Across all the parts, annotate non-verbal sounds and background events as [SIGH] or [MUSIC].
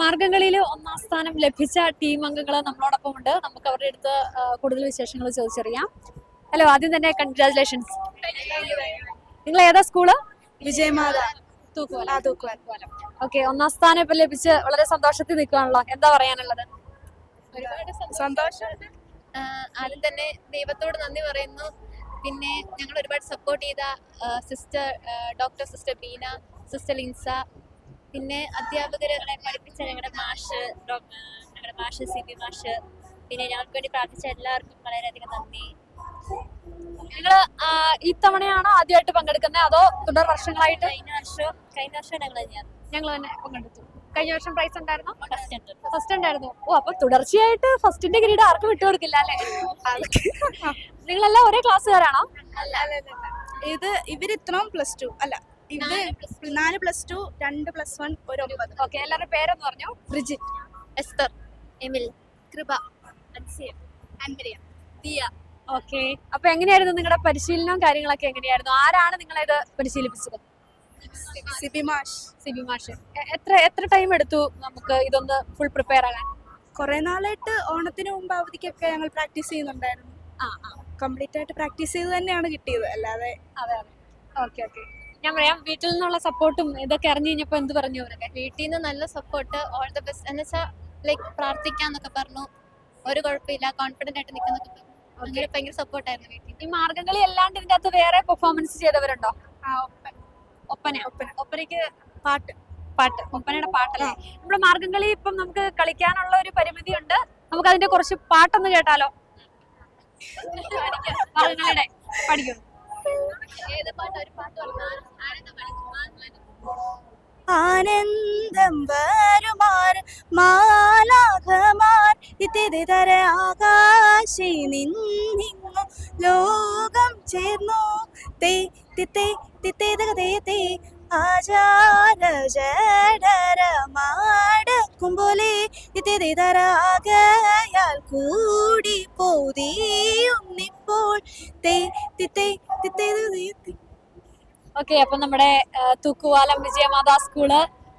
മാർഗംകളിയിൽ ഒന്നാം സ്ഥാനം ലഭിച്ച ടീം അംഗങ്ങൾ നമ്മളോടൊപ്പം ഉണ്ട് നമുക്ക് അവരുടെ അടുത്ത് കൂടുതൽ വിശേഷങ്ങൾ ചോദിച്ചറിയാം. ഹലോ ആദ്യം തന്നെ കൺഗ്രാചുലേഷൻസ് നിങ്ങൾ ഏതാ സ്കൂൾ വിജയമാത. ഓക്കെ ഒന്നാം സ്ഥാനം ഇപ്പൊ ലഭിച്ച് വളരെ സന്തോഷത്തിൽ നിൽക്കുകയാണല്ലോ എന്താ പറയാനുള്ളത്? ഒരുപാട് സന്തോഷം. ആദ്യം തന്നെ ദൈവത്തോട് നന്ദി പറയുന്നു. പിന്നെ ഞങ്ങൾ ഒരുപാട് സപ്പോർട്ട് ചെയ്ത sister doctor sister Beena sister Linsa പിന്നെ അധ്യാപകരെ പഠിപ്പിച്ച ഞങ്ങളുടെ മാഷ് ഞങ്ങളുടെ മാഷ് സി ബി മാഷ്. പിന്നെ ഞങ്ങൾക്ക് വേണ്ടി പ്രാർത്ഥിച്ച എല്ലാവർക്കും വളരെയധികം നന്ദി. നിങ്ങൾ ഇത്തവണയാണോ ആദ്യമായിട്ട് പങ്കെടുക്കുന്നത് അതോ തുടർ വർഷങ്ങളായിട്ട്? കഴിഞ്ഞ വർഷം കഴിഞ്ഞ വർഷം ഞങ്ങൾ തന്നെയാണ് ഞങ്ങൾ തന്നെ പങ്കെടുത്തു. കഴിഞ്ഞ വർഷം പ്രൈസ് ഉണ്ടായിരുന്നു? ഫസ്റ്റ് ഉണ്ട്. ഉണ്ടായിരുന്നു. ഓ അപ്പൊ തുടർച്ചയായിട്ട് ഫസ്റ്റിന്റെ കിരീടം ആർക്കും വിട്ടുകൊടുക്കില്ല അല്ലെ? [LAUGHS] നിങ്ങളെല്ലാം ഒരേ ക്ലാസ്സുകാരാണോ ഇത് ഇവരിത്രം പ്ലസ് ടു അല്ല ഇത് നാല് പ്ലസ് ടു. രണ്ട് പ്ലസ് വൺ ഒരു ഒമ്പത് ഓക്കെ എല്ലാവരുടെ പേരെന്ന് പറഞ്ഞു? ബ്രിജിറ്റ് എസ്തർ എമിൽ കൃപ അൻസിയ അൻമരിയ ദിയ. ഓക്കെ. അപ്പൊ എങ്ങനെയായിരുന്നു നിങ്ങളുടെ പരിശീലനവും കാര്യങ്ങളൊക്കെ എങ്ങനെയായിരുന്നു? ആരാണ് നിങ്ങളെ ഇത് പരിശീലിപ്പിച്ചത്? സിബി മാഷ്. സിബി മാഷ്. എ- എത്ര എത്ര ടൈം എടുത്തു നമുക്ക് ഇതൊന്ന് ഫുൾ പ്രിപ്പയർ ആകാൻ? കുറെ നാളായിട്ട് ഓണത്തിന് മുമ്പ് അവധിക്കൊക്കെ ഞങ്ങൾ പ്രാക്ടീസ് ചെയ്യുന്നുണ്ടായിരുന്നു. ആ ആ. കംപ്ലീറ്റ് ആയിട്ട് പ്രാക്ടീസ് ചെയ്ത് തന്നെയാണ് കിട്ടിയത്. അല്ലാതെ അതെ അതെ. Okay okay. ഞാൻ പറയാം വീട്ടിൽ നിന്നുള്ള സപ്പോർട്ടും ഇതൊക്കെ അറിഞ്ഞു കഴിഞ്ഞപ്പോ എന്ത് പറഞ്ഞു അവരൊക്കെ? വീട്ടിൽ നിന്ന് നല്ല സപ്പോർട്ട് ഓൾ ദ ബെസ്റ്റ് എന്ന് വെച്ചാൽ ലൈക്ക് പ്രാർത്ഥിക്കാന്നൊക്കെ പറഞ്ഞു. ഒരു കുഴപ്പമില്ല കോൺഫിഡന്റ് ആയിട്ട് നിൽക്കുന്നൊക്കെ പറഞ്ഞു. അങ്ങനെ ഭയങ്കര സപ്പോർട്ടായിരുന്നു വീട്ടിൽ ഈ മാർഗംകളി അല്ലാണ്ട് ഇതിന്റെ അകത്ത് വേറെ പെർഫോമൻസ് ചെയ്തവരുണ്ടോ? ആ ഒപ്പൻ. ഒപ്പന ഒപ്പന ഒപ്പനയ്ക്ക് പാട്ട്. പാട്ട്. ഒപ്പനയുടെ പാട്ടല്ലേ? നമ്മുടെ മാർഗംകളി ഇപ്പം നമുക്ക് കളിക്കാനുള്ള ഒരു പരിമിതി ഉണ്ട് നമുക്ക് അതിന്റെ കുറച്ച് പാട്ടൊന്ന് കേട്ടാലോ? മാർഗംകളിയുടെ പഠിക്കും. ആനന്ദം വരുമാർ മാലാഖമാർ ഇത്തിരിതര ആകാശി നിന്നിങ്ങു ലോകം ചേർന്നു. തേ തിത്തേ തിത്തേ തക തേ ആചാര ജഡരമാടക്കും പോലെ ഇത്തിരിതര ആകയാൽ കൂടി പോതിയുന്നിപ്പോൾ ഓക്കെ അപ്പൊ നമ്മുടെ തൂക്കുവാലം വിജയമാതാ സ്കൂൾ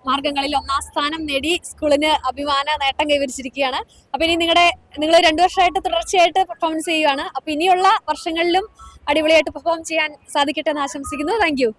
മാർഗങ്ങളിൽ ഒന്നാം സ്ഥാനം നേടി സ്കൂളിന് അഭിമാന നേട്ടം കൈവരിച്ചിരിക്കുകയാണ്. അപ്പൊ ഇനി നിങ്ങളുടെ നിങ്ങൾ രണ്ടു വർഷമായിട്ട് തുടർച്ചയായിട്ട് പെർഫോമൻസ് ചെയ്യുകയാണ് അപ്പൊ ഇനിയുള്ള വർഷങ്ങളിലും അടിപൊളിയായിട്ട് പെർഫോം ചെയ്യാൻ സാധിക്കട്ടെ എന്ന് ആശംസിക്കുന്നു. Thank you